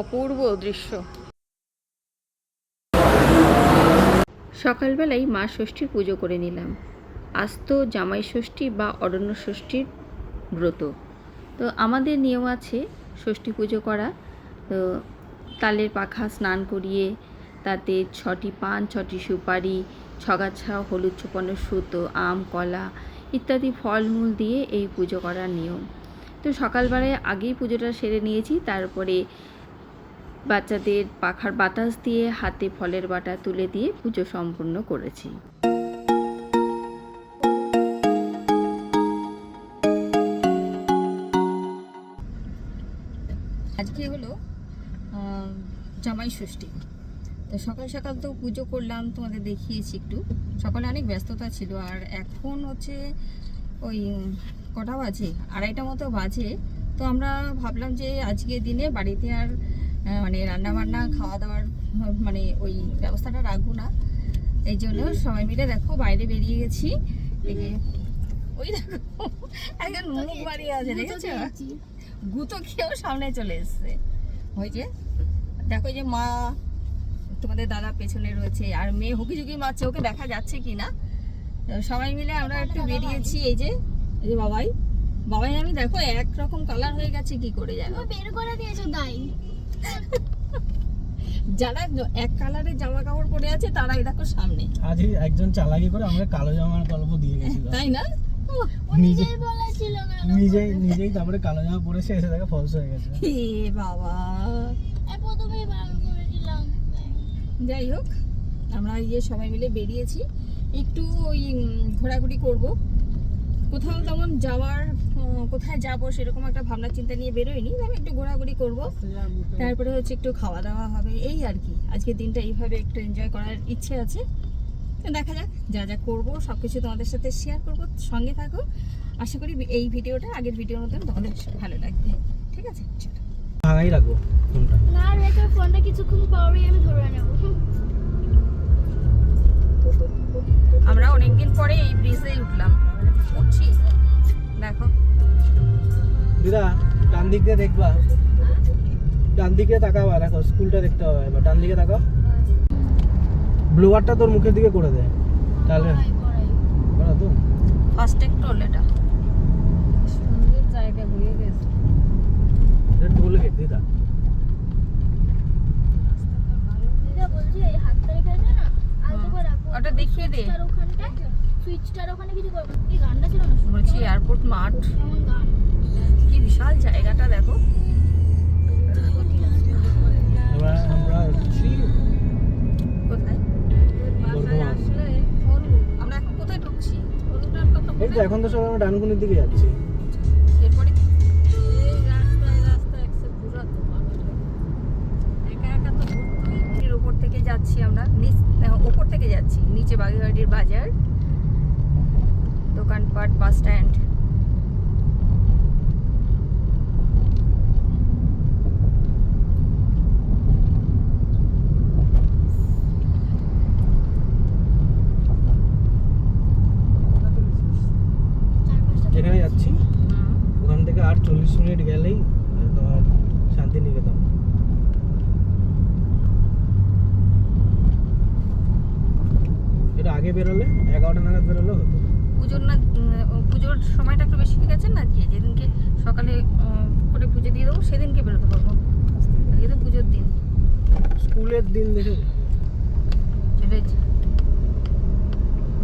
অপূর্ব দৃশ্য। সকালবেলায় মা ষষ্ঠীর পুজো করে নিলাম। আজ তো জামাই ষষ্ঠী বা অরণ্য ষষ্ঠীর ব্রত। তো আমাদের নিয়ম আছে ষষ্ঠী পুজো করা। তো তালের পাখা স্নান করিয়ে তাতে ছটি পান, ছটি সুপারি, ছগাছা, হলুদ চোপানো সুতো, আম, কলা ইত্যাদি ফলমূল দিয়ে এই পুজো করার নিয়ম। তো সকালবেলায় আগেই পুজোটা সেরে নিয়েছি, তারপরে বাচ্চাদের পাখার বাতাস দিয়ে হাতে ফলের বাটা তুলে দিয়ে পুজো সম্পূর্ণ করেছি। আজকে হলো জামাই ষষ্ঠী। তো সকাল সকাল তো পুজো করলাম, তোমাদের দেখিয়েছি একটু। সকালে অনেক ব্যস্ততা ছিল, আর এখন হচ্ছে ওই কটা বাজে? আড়াইটা মতো বাজে। তো আমরা ভাবলাম যে আজকে দিনে বাড়িতে আর মানে রান্না বান্না খাওয়া দাওয়ার মানে ওই ব্যবস্থাটা রাখব না। এই জন্য সবাই মিলে দেখো বাইরে বেরিয়ে গেছি। ওই দেখো একজন মুখ বাড়িয়ে আছে দেখেছ? গুতো খেয়েও সামনে চলে এসছে। ওই যে দেখো যে মা তোমাদের দাদা পেছনে রয়েছে আর মেয়ে হুকি ঝুঁকি মারছে ওকে দেখা যাচ্ছে কি না সবাই মিলে আমরা একটু বেরিয়েছি এই যে এই যে বাবাই। বাবাই আমি দেখো এক রকম কালার হয়ে গেছে কি করে জানো? বের করে দিয়েছ তাই যারা এক কালারের জামা কাপড় পরে আছে তারাই দেখো সামনে। আজই একজন চালাকি করে আমাকে কালো জামার গল্প দিয়ে গেছিল। তাই না? নিজেই বলেছিল নিজেই নিজেই তারপরে কালো জামা পরেছে এসে দেখে ফলস হয়ে গেছে। বাবা। প্রথমেই যাই হোক আমরা ইয়ে সবাই মিলে বেরিয়েছি। একটু ওই ঘোরাঘুরি করব। কোথাও তেমন যাওয়ার কোথায় যাব সেরকম একটা ভাবনা চিন্তা নিয়ে বেরোয়নি তবে একটু ঘোরাঘুরি করব। তারপরে হচ্ছে একটু খাওয়া দাওয়া হবে এই আর কি। আজকের দিনটা এইভাবে একটু এনজয় করার ইচ্ছে আছে। দেখা যাক যা যা করব সব কিছু তোমাদের সাথে শেয়ার করব সঙ্গে থাকো। আশা করি এই ভিডিওটা আগের ভিডিওর মতন তোমাদের ভালো লাগবে। ঠিক আছে? চলো ভাঙাই রাখব ফোনটা না রেখে ফোনটা কিছুক্ষণ পরেই আমি ধরে নেব। আমরা অনেকদিন পরে এই ব্রিজে উঠলাম। উঠছি। দেখো। দিদা ডান দিক দিয়ে দেখবা। ডান দিকে তাকাবা দেখো স্কুলটা দেখতে হবে। এবার ডান দিকে তাকাও। ব্লোয়ারটা তোর মুখের দিকে করে দে। তাহলে করা তো। ফার্স্ট এক টোল এটা। সুন্দর জায়গা ঘুরে গেছে। এটা টোল গেট দিদা। দিদা বলছি এই হাতটা আছে না? ওটা দেখিয়ে দে। সুইচটার ওখানে কিছু করব এই গানটা ছিল না? বলছি এয়ারপোর্ট মাঠ। কি বিশাল জায়গাটা দেখো। আমরা কোথায়? বর্ধমান আমরা এখন কোথায় ঢুকছি? এই তো এখন তো সব আমরা ডানকুনির দিকে যাচ্ছি। বাগেরহাটির বাজার দোকানপাট বাস স্ট্যান্ড যেখানে যাচ্ছি ওখান থেকে আর চল্লিশ মিনিট গেলেই আহ, তোমার শান্তিনিকেতন এটা আগে বেরোলে এগারোটা নাগাদ বেরোলে হতো পুজোর না উম, পুজোর সময়টা একটু বেশি গেছে না? দিয়ে যেদিনকে সকালে করে পুজো দিয়ে দেবো সেদিনকে বেরোতে পারব। আজকে তো পুজোর দিন। স্কুলের দিন দেখে চলেছি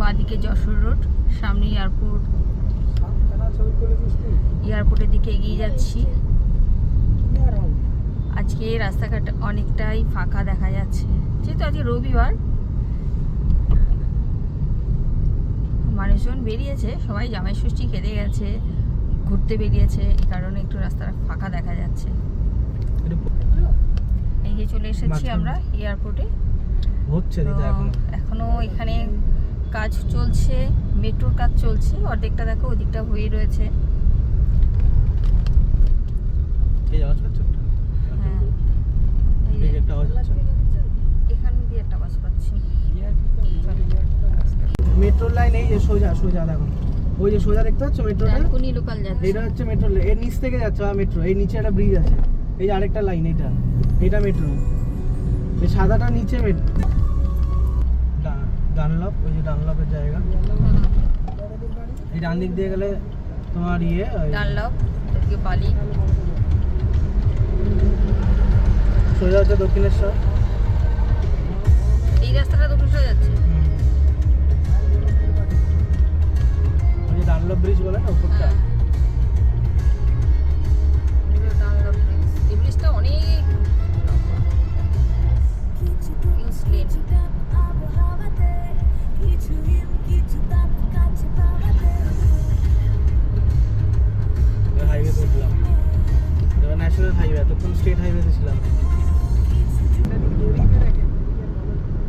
বাদিকে যশোর রোড সামনে এয়ারপোর্ট। এয়ারপোর্টের দিকে এগিয়ে যাচ্ছি। আজকে রাস্তাঘাট অনেকটাই ফাঁকা দেখা যাচ্ছে। যেহেতু আজকে রবিবার মানুষজন বেরিয়েছে সবাই জামাই ষষ্ঠী খেতে গেছে ঘুরতে বেরিয়েছে এই কারণে একটু রাস্তাটা ফাঁকা দেখা যাচ্ছে। এই যে চলে এসেছি আমরা এয়ারপোর্টে। হচ্ছে এখন। এখনও কাজ চলছে মেট্রোর কাজ চলছে অর্ধেকটা দেখো ওদিকটা হয়ে রয়েছে। হ্যাঁ। এখান দিয়ে একটা বাস পাচ্ছি। মেট্রো লাইন এই যে সোজা সোজা দেখো। ওই যে সোজা দেখতে পাচ্ছ মেট্রোটা? ডানকুনি লোকাল যাচ্ছে। এটা হচ্ছে মেট্রো এর নিচ থেকে যাচ্ছে মেট্রো। এই নিচে একটা ব্রিজ আছে। এই যে আরেকটা লাইন এটা। এটা মেট্রো। এই সাদাটা নিচে মেট্রো ডানলপ ওই যে ডানলপের জায়গা। এই ডান দিক দিয়ে গেলে তোমার ইয়ে ডানলপ এদিকে বালি। সোজা হচ্ছে দক্ষিণেশ্বর। এই রাস্তাটা দক্ষিণ সোজা যাচ্ছে এতক্ষণ স্টেট হাইওয়েতে ছিলাম।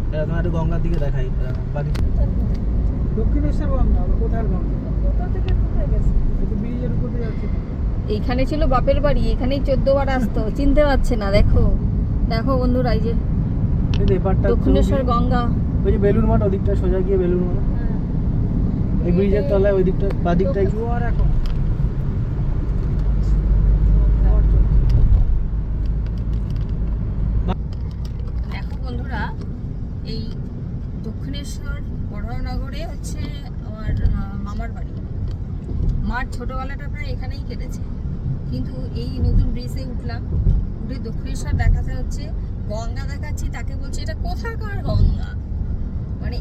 এটা তোমার একটু গঙ্গার দিকে দেখাই দক্ষিণেশ্বর গঙ্গা কোথায় গঙ্গা কোথা থেকে কোথায় গেছে ব্রিজের উপর দিয়ে যাচ্ছে এইখানে ছিল বাপের বাড়ি এখানেই চোদ্দ বার আসতো চিনতে পারছে না দেখো। দেখো বন্ধুরা এই যে দক্ষিণেশ্বর গঙ্গা। ওই যে বেলুর মঠ ওদিকটা সোজা গিয়ে বেলুর মঠ। এই ব্রিজের তলায় ওই দিকটা বা দিকটাই জোয়ার এখন দেখো বন্ধুরা এই দক্ষিণেশ্বর বড়নগরে হচ্ছে আমার মামার বাড়ি। মার ছোটবেলাটা প্রায় এখানেই কেটেছে। কিন্তু এই নতুন ব্রিজে উঠলাম, উঠে দক্ষিণেশ্বর দেখাতে হচ্ছে, গঙ্গা দেখাচ্ছি, তাকে বলছে, এটা কোথাকার গঙ্গা? মানে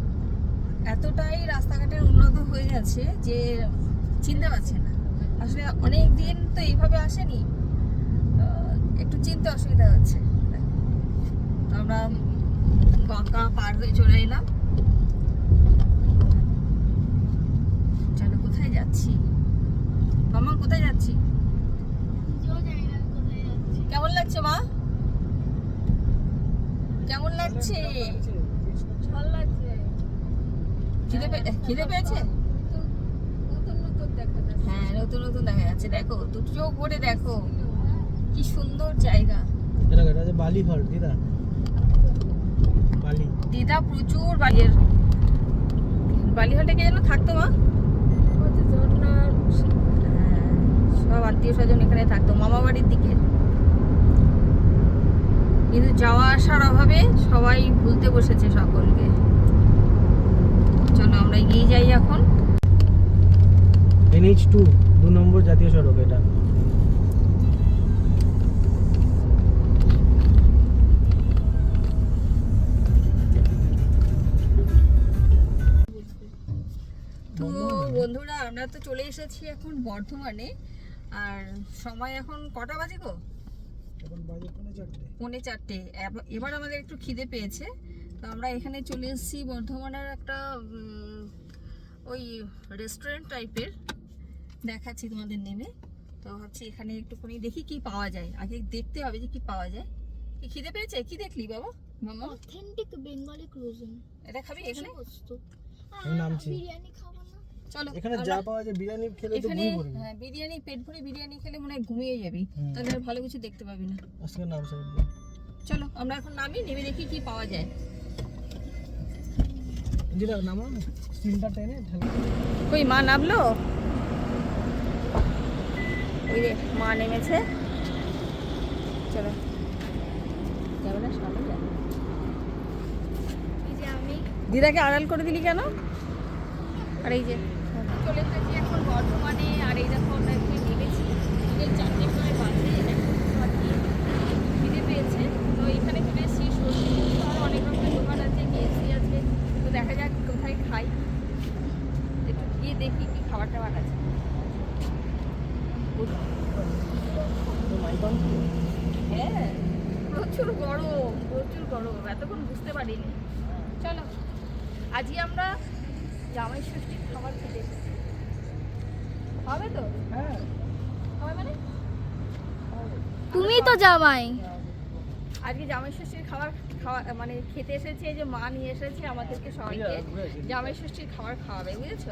এতটাই রাস্তাঘাটের উন্নত হয়ে গেছে যে চিনতে পারছে না। আসলে অনেক দিন তো এইভাবে আসেনি একটু চিনতে অসুবিধা হচ্ছে। আমরা গঙ্গা পার হয়ে চলে এলাম চলো কোথায় যাচ্ছি। মামা কোথায় যাচ্ছি? কেমন লাগছে মা? কেমন লাগছে? ভালো লাগছে। খিদে পে- খিদে পেয়েছে? নতুন নতুন দেখা যাচ্ছে। হ্যাঁ নতুন নতুন দেখা যাচ্ছে। দেখো দু চোখ ভরে দেখো। কি সুন্দর জায়গা। বালি হল দিদা। বালি। দিদা প্রচুর বালির বালিহটে কে যেন থাকতো মা হচ্ছে ঝর্ণার হ্যাঁ, সব আত্মীয় স্বজন এখানে থাকতো। মামা বাড়ির দিকে। কিন্তু যাওয়া আসার অভাবে সবাই ভুলতে বসেছে সকলকে। চলো আমরা এগিয়ে যাই এখন। এনএইচ টু দু নম্বর জাতীয় সড়ক এটা। তো বন্ধুরা আমরা তো চলে এসেছি এখন বর্ধমানে। আর সময় এখন কটা বাজে গো? এখন বাজে পৌনে চারটে। পৌনে চারটে। এবার আমাদের একটু খিদে পেয়েছে। তো আমরা এখানে চলে এসেছি বর্ধমানের একটা ওই রেস্টুরেন্ট টাইপের দেখাচ্ছি তোমাদের নেমে তো ভাবছি এখানে একটুখানি দেখি কি পাওয়া যায়। আগে দেখতে হবে যে কি পাওয়া যায়। কি খিদে পেয়েছে? কি দেখলি বাবা? মামা? অথেন্টিক বেঙ্গলি ক্রুজিন এটা খাবি এখানে? নামছি। বিরিয়ানি খাব। চলো এখানে যা পাওয়া যায় বিরিয়ানি খেলে তো ঘুমিয়ে পড়বি। হ্যাঁ, বিরিয়ানি পেট ভরে বিরিয়ানি খেলে মনে হয় ঘুমিয়ে যাবি। তাহলে আর ভালো কিছু দেখতে পাবি না। আজকে নাম চলো আমরা এখন নামি নেমে দেখি কি পাওয়া যায়। দিদা নামা স্টিলটা টেনে ঢালা। কই মা নামলো? ওই রে মা নেমেছে। চলো যাবে না সামনে যাবে। এই যে আমি। দিদাকে আড়াল করে দিলি কেন? আর এই যে চলে এসেছি এখন বর্ধমানে আর এই দেখো আমরা এখানে নেমেছি এই চারটে প্রায় বাজে এখন আর কি খিদে পেয়েছে তো এখানে চলে এসেছি সবজি আর অনেক রকমের দোকান আছে কেএসি আছে তো দেখা যাক কোথায় খাই একটু গিয়ে দেখি কি খাবার টাবার আছে হ্যাঁ প্রচুর গরম প্রচুর গরম এতক্ষণ বুঝতে পারিনি। চলো আজকে আমরা জামাই ষষ্ঠীর খাবার খেতে এসেছি। হবে তো? হ্যাঁ। হবে মানে? তুমি তো জামাই। আজকে জামাই ষষ্ঠীর খাবার খাওয়া মানে খেতে এসেছে এই যে মা নিয়ে এসেছে আমাদেরকে সবাইকে। জামাই ষষ্ঠীর খাবার খাওয়াবে বুঝেছ?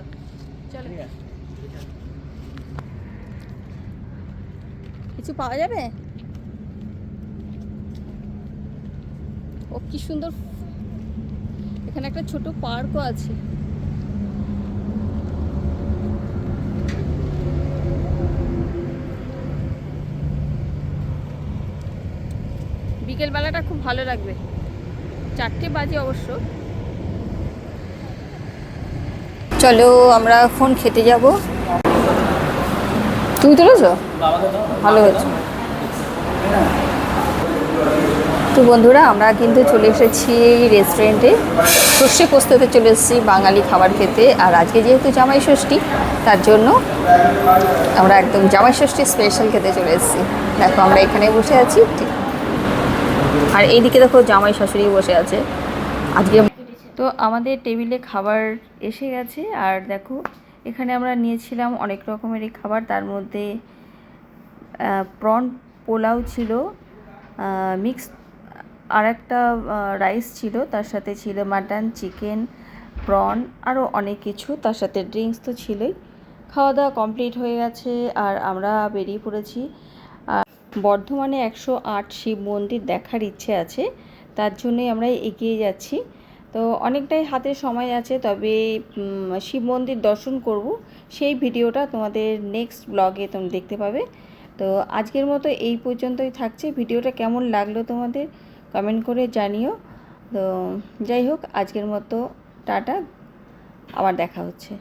চলো। কিছু পাওয়া যাবে? ও কি সুন্দর এখানে একটা ছোট পার্কও আছে। বিকেলবেলাটা খুব ভালো লাগবে। চারটে বাজে অবশ্য। চলো আমরা এখন খেতে যাব। তুমি তুলেছো? ভালো হয়েছে। তো বন্ধুরা, আমরা কিন্তু চলে এসেছি এই রেস্টুরেন্টে সর্ষে পোস্ততে চলে এসেছি বাঙালি খাবার খেতে। আর আজকে যেহেতু জামাই ষষ্ঠী, তার জন্য আমরা একদম জামাই ষষ্ঠী স্পেশাল খেতে চলে এসেছি। দেখো, আমরা এখানে বসে আছি, ঠিক। আর এইদিকে দেখো, জামাই শাশুড়ি বসে আছে। আজকে তো আমাদের টেবিলে খাবার এসে গেছে। আর দেখো, এখানে আমরা নিয়েছিলাম অনেক রকমেরই খাবার। তার মধ্যে প্রন পোলাও ছিল মিক্স আর একটা রাইস ছিল, তার সাথে ছিল মাটন চিকেন প্রন আরও অনেক কিছু। তার সাথে ড্রিঙ্কস তো ছিলই। খাওয়া দাওয়া কমপ্লিট হয়ে গেছে আর আমরা বেরিয়ে পড়েছি। আর বর্ধমানে একশো আট শিব মন্দির দেখার ইচ্ছে আছে, তার জন্যই আমরা এগিয়ে যাচ্ছি। তো অনেকটাই হাতে সময় আছে, তবে শিব মন্দির দর্শন করব। সেই ভিডিওটা তোমাদের নেক্সট ব্লগে তোমরা দেখতে পাবে। তো আজকের মতো এই পর্যন্তই থাকছে। ভিডিওটা কেমন লাগল তোমাদের? কমেন্ট করে জানিও। তো যাই হোক আজকের মতো টাটা আবার দেখা হচ্ছে।